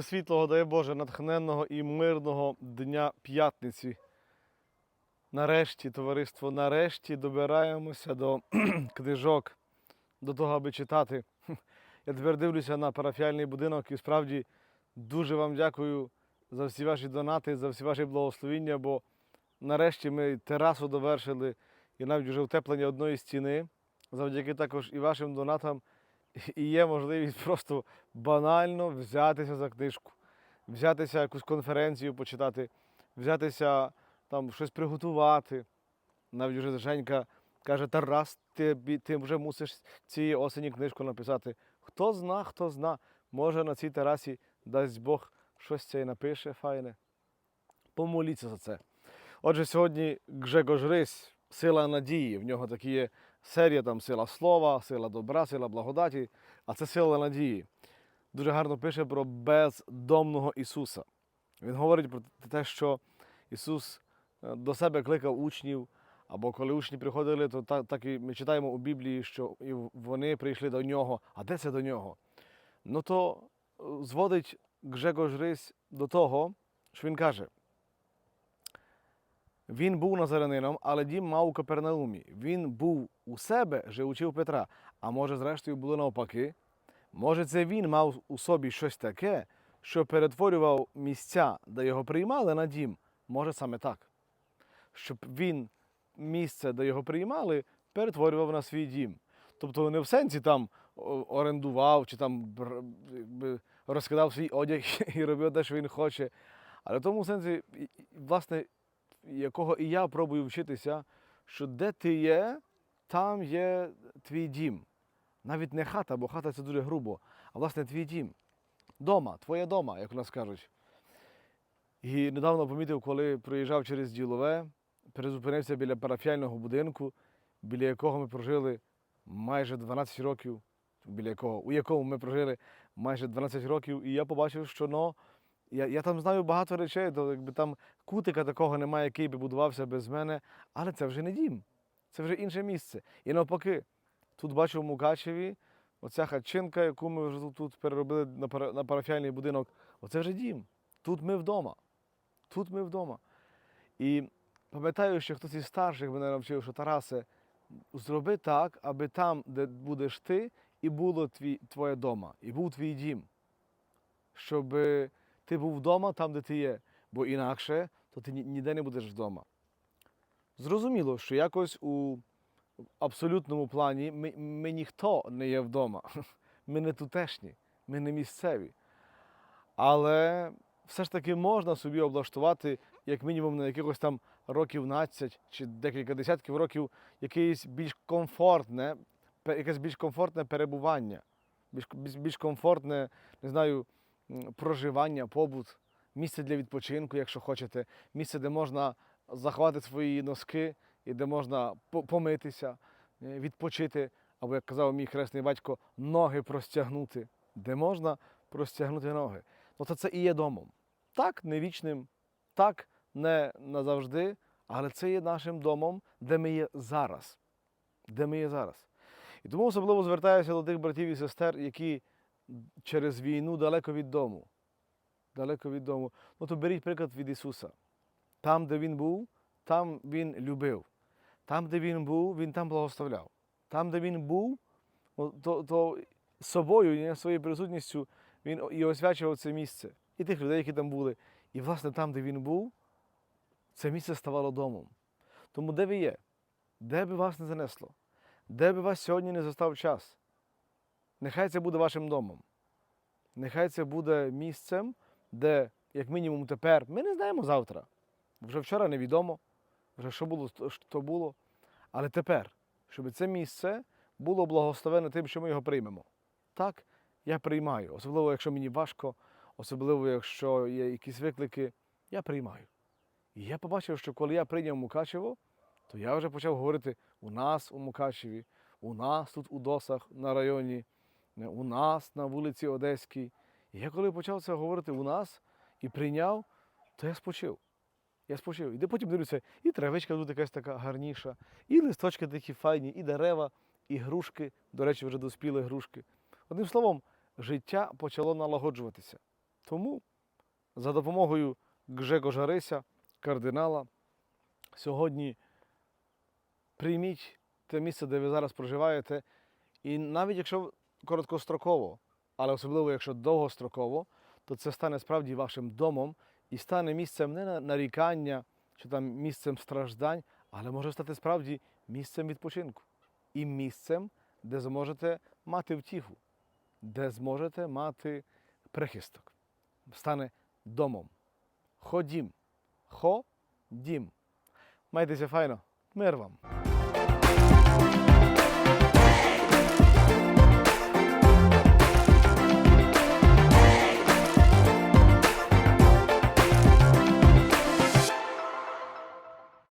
світлого, дай Боже, натхненного і мирного дня п'ятниці. Нарешті, товариство, нарешті добираємося до книжок, до того, аби читати. Я тепер дивлюся на парафіальний будинок і справді дуже вам дякую за всі ваші донати, за всі ваші благословіння, бо нарешті ми терасу довершили і навіть вже утеплення одної стіни. Завдяки також і вашим донатам і є можливість просто банально взятися за книжку, взятися якусь конференцію почитати, взятися там щось приготувати. Навіть вже Женька каже, Тарас, ти, ти вже мусиш цієї осені книжку написати. Хто зна, хто зна, може на цій терасі дасть Бог щось це і напише файне. Помоліться за це. Отже, сьогодні Гжегош Рись, сила надії. В нього такі є серія там сила слова, сила добра, сила благодаті, а це сила надії. Дуже гарно пише про бездомного Ісуса. Він говорить про те, що Ісус е, до себе кликав учнів, або коли учні приходили, то так, так і ми читаємо у Біблії, що вони прийшли до нього. А де це до нього? Ну то е, зводить Гжегош Рись до того, що він каже. Він був назаранином, але дім мав у Капернаумі. Він був у себе, живучи у Петра. А може, зрештою, було навпаки? Може, це він мав у собі щось таке, що перетворював місця, де його приймали на дім? Може, саме так. Щоб він місце, де його приймали, перетворював на свій дім. Тобто не в сенсі там орендував чи там розкидав свій одяг і робив те, що він хоче. Але в тому сенсі, власне, якого і я пробую вчитися, що де ти є, там є твій дім. Навіть не хата, бо хата це дуже грубо, а власне твій дім. Дома, твоє дома, як у нас кажуть. І недавно помітив, коли проїжджав через ділове, перезупинився біля парафіального будинку, біля якого ми прожили майже 12 років, біля якого, у якому ми прожили майже 12 років, і я побачив, що ну, я, я там знаю багато речей, то якби там кутика такого немає, який би будувався без мене, але це вже не дім, це вже інше місце. І навпаки, тут бачу в Мукачеві оця хатчинка, яку ми вже тут, переробили на парафіальний будинок, оце вже дім. Тут ми вдома. Тут ми вдома. І пам'ятаю, що хтось із старших мене навчив, що Тарасе, зроби так, аби там, де будеш ти, і було твій, твоє дома, і був твій дім. Щоб ти був вдома там, де ти є, бо інакше то ти ніде не будеш вдома. Зрозуміло, що якось у абсолютному плані ми, ми ніхто не є вдома. Ми не тутешні, ми не місцеві. Але все ж таки можна собі облаштувати, як мінімум, на якихось там років 12 чи декілька десятків років якесь більш комфортне, якесь більш комфортне перебування, більш, більш, комфортне, не знаю, проживання, побут, місце для відпочинку, якщо хочете, місце, де можна заховати свої носки і де можна помитися, е, відпочити, або, як казав мій хресний батько, ноги простягнути, де можна простягнути ноги. Ну, то це і є домом. Так, не вічним, так, не назавжди, але це є нашим домом, де ми є зараз. Де ми є зараз. І тому особливо звертаюся до тих братів і сестер, які через війну далеко від дому. Далеко від дому. Ну то беріть приклад від Ісуса. Там, де Він був, там Він любив. Там, де Він був, Він там благословляв. Там, де Він був, то, то собою, своєю присутністю він і освячував це місце. І тих людей, які там були. І, власне, там, де він був, це місце ставало домом. Тому де ви є? Де би вас не занесло? Де би вас сьогодні не застав час? Нехай це буде вашим домом. Нехай це буде місцем, де, як мінімум, тепер ми не знаємо завтра. Вже вчора невідомо, вже що було, то було. Але тепер, щоб це місце було благословене тим, що ми його приймемо. Так, я приймаю. Особливо, якщо мені важко, особливо, якщо є якісь виклики, я приймаю. І я побачив, що коли я прийняв Мукачево, то я вже почав говорити у нас у Мукачеві, у нас тут у Досах на районі, у нас на вулиці Одеській. І я коли почав це говорити у нас і прийняв, то я спочив. Я спочив. І потім дивлюся, і травичка тут якась така гарніша, і листочки такі файні, і дерева, і грушки. До речі, вже доспіли грушки. Одним словом, життя почало налагоджуватися. Тому за допомогою Гжегожа Рися, кардинала, сьогодні прийміть те місце, де ви зараз проживаєте, і навіть якщо короткостроково, але особливо якщо довгостроково, то це стане справді вашим домом і стане місцем не нарікання чи там місцем страждань, але може стати справді місцем відпочинку і місцем, де зможете мати втіху, де зможете мати прихисток. Стане домом. Ходім. Ходім. Майтеся файно. Мир вам.